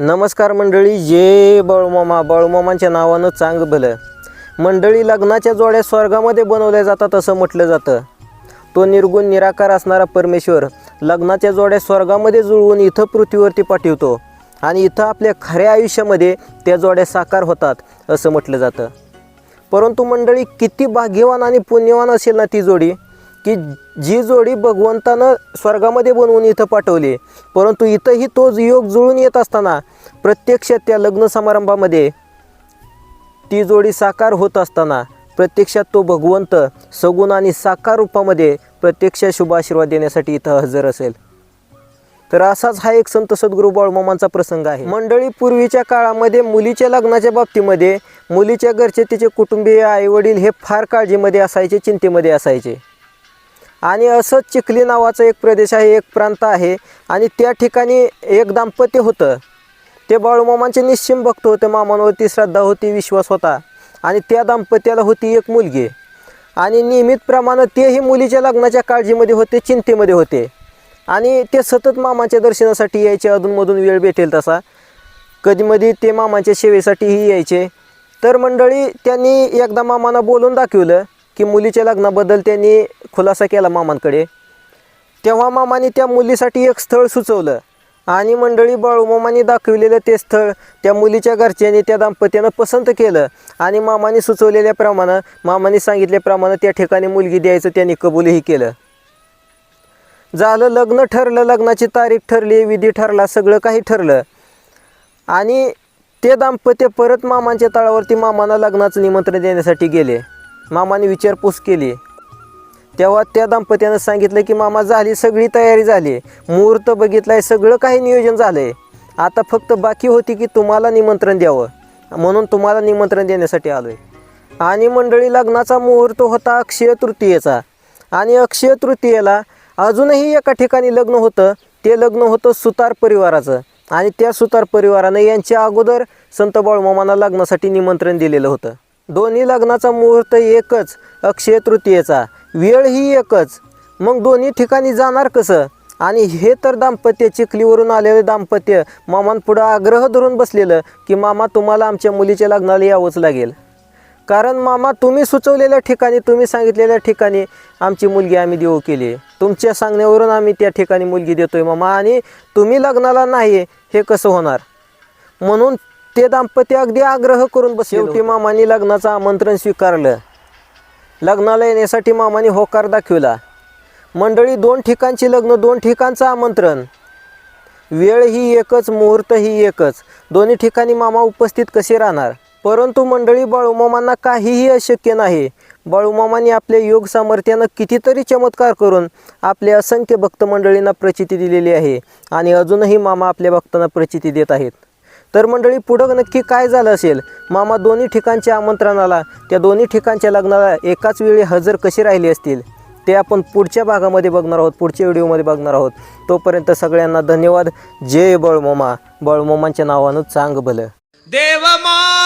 नमस्कार मंडळी जे बळमामा. बळमामांच्या नावानं चांग भलं. मंडळी लग्नाच्या जोड्या स्वर्गामध्ये बनवल्या जातात असं म्हटलं जातं. तो निर्गुण निराकार असणारा परमेश्वर लग्नाच्या जोड्या स्वर्गामध्ये जुळवून इथं पृथ्वीवरती पाठवतो आणि इथं आपल्या खऱ्या आयुष्यामध्ये त्या जोड्या साकार होतात असं म्हटलं जातं. परंतु मंडळी किती भाग्यवान आणि पुण्यवान असेल ना ती जोडी? की जी जोडी भगवंतानं स्वर्गामध्ये बनवून इथं पाठवली परंतु इथंही तोच योग जुळून येत असताना प्रत्यक्षात त्या लग्न समारंभामध्ये ती जोडी साकार होत असताना प्रत्यक्षात तो भगवंत सगुण आणि साकार रूपामध्ये प्रत्यक्ष शुभ आशीर्वाद देण्यासाठी इथं हजर असेल. तर असाच हा एक संत सद्गुरू बाळमामांचा प्रसंग आहे. मंडळी पूर्वीच्या काळामध्ये मुलीच्या लग्नाच्या बाबतीमध्ये मुलीच्या घरचे तिचे कुटुंबीय आईवडील हे फार काळजीमध्ये असायचे चिंतेमध्ये असायचे. आणि असंच चिखली नावाचा एक प्रदेश आहे एक प्रांत आहे. आणि त्या ठिकाणी एक दाम्पत्य होतं. ते बाळूमामांचे निश्चिम भक्त होते मामांवरती श्रद्धा होती विश्वास होता. आणि त्या दाम्पत्याला होती एक मुलगी. आणि नियमितप्रमाणे तेही मुलीच्या लग्नाच्या काळजीमध्ये होते चिंतेमध्ये होते. आणि ते सतत मामाच्या दर्शनासाठी यायचे अधूनमधून वेळ भेटेल तसा. कधीमधी ते मामाच्या सेवेसाठीही यायचे. तर मंडळी त्यांनी एकदा मामांना बोलून दाखवलं. की मुलीच्या लग्नाबद्दल त्यांनी खुलासा केला मामांकडे. तेव्हा मामाने त्या मुलीसाठी एक स्थळ सुचवलं आणि मंडळी बाळूमामाने दाखविलेलं ते स्थळ त्या मुलीच्या घरच्यांनी त्या दाम्पत्यानं पसंत केलं आणि मामाने सुचवलेल्याप्रमाणे मामाने सांगितल्याप्रमाणे त्या ठिकाणी मुलगी द्यायचं त्यांनी कबूलही केलं. झालं लग्न ठरलं लग्नाची तारीख ठरली विधी ठरला सगळं काही ठरलं. आणि ते दाम्पत्य परत मामांच्या तळावरती मामांना लग्नाचं निमंत्रण देण्यासाठी गेले. मामाने विचारपूस केली. तेव्हा त्या दाम्पत्यानं सांगितलं की मामा झाली सगळी तयारी झाली. मुहूर्त बघितलाय सगळं काही नियोजन झालंय. आता फक्त बाकी होती की तुम्हाला निमंत्रण द्यावं. म्हणून तुम्हाला निमंत्रण देण्यासाठी आलोय. आणि मंडळी लग्नाचा मुहूर्त होता अक्षय तृतीयेचा. आणि अक्षय तृतीयेला अजूनही एका ठिकाणी लग्न होतं. ते लग्न होतं सुतार परिवाराचं. आणि त्या सुतार परिवारानं यांच्या अगोदर संत बाळमामांना लग्नासाठी निमंत्रण दिलेलं होतं. दोन्ही लग्नाचा मुहूर्त एकच अक्षय तृतीयेचा. वेळ ही एकच. मग दोन्ही ठिकाणी जाणार कसं? आणि हे तर दाम्पत्य चिखलीवरून आलेलं दाम्पत्य मामांपुढं आग्रह धरून बसलेलं की मामा तुम्हाला आमच्या मुलीच्या लग्नाला यावंच लागेल. कारण मामा तुम्ही सुचवलेल्या ठिकाणी तुम्ही सांगितलेल्या ठिकाणी आमची मुलगी आम्ही देऊ केली. तुमच्या सांगण्यावरून आम्ही त्या ठिकाणी मुलगी देतोय मामा आणि तुम्ही लग्नाला नाही हे कसं होणार? म्हणून ते दाम्पत्य अगदी आग्रह करून बस शेवटी मामाने लग्नाचं आमंत्रण स्वीकारलं. लग्नाला येण्यासाठी मामाने होकार दाखविला. मंडळी दोन ठिकाणची लग्न दोन ठिकाणचं आमंत्रण. वेळ ही एकच मुहूर्त ही एकच. दोन्ही ठिकाणी मामा उपस्थित कसे राहणार? परंतु मंडळी बाळूमामांना काहीही अशक्य नाही. बाळूमामांनी आपल्या योग सामर्थ्यानं कितीतरी चमत्कार करून आपल्या असंख्य भक्त मंडळींना प्रचिती दिलेली आहे आणि अजूनही मामा आपल्या भक्तांना प्रचिती देत आहेत. तर मंडळी पुढं नक्की काय झालं असेल? मामा दोन्ही ठिकाणच्या आमंत्रणाला त्या दोन्ही ठिकाणच्या लग्नाला एकाच वेळी हजर कशी राहिली असतील? ते आपण पुढच्या भागामध्ये बघणार आहोत पुढच्या व्हिडिओमध्ये बघणार आहोत. तोपर्यंत सगळ्यांना धन्यवाद. जय बळमोमा. बळमोमांच्या नावानं चांग भलं देवमा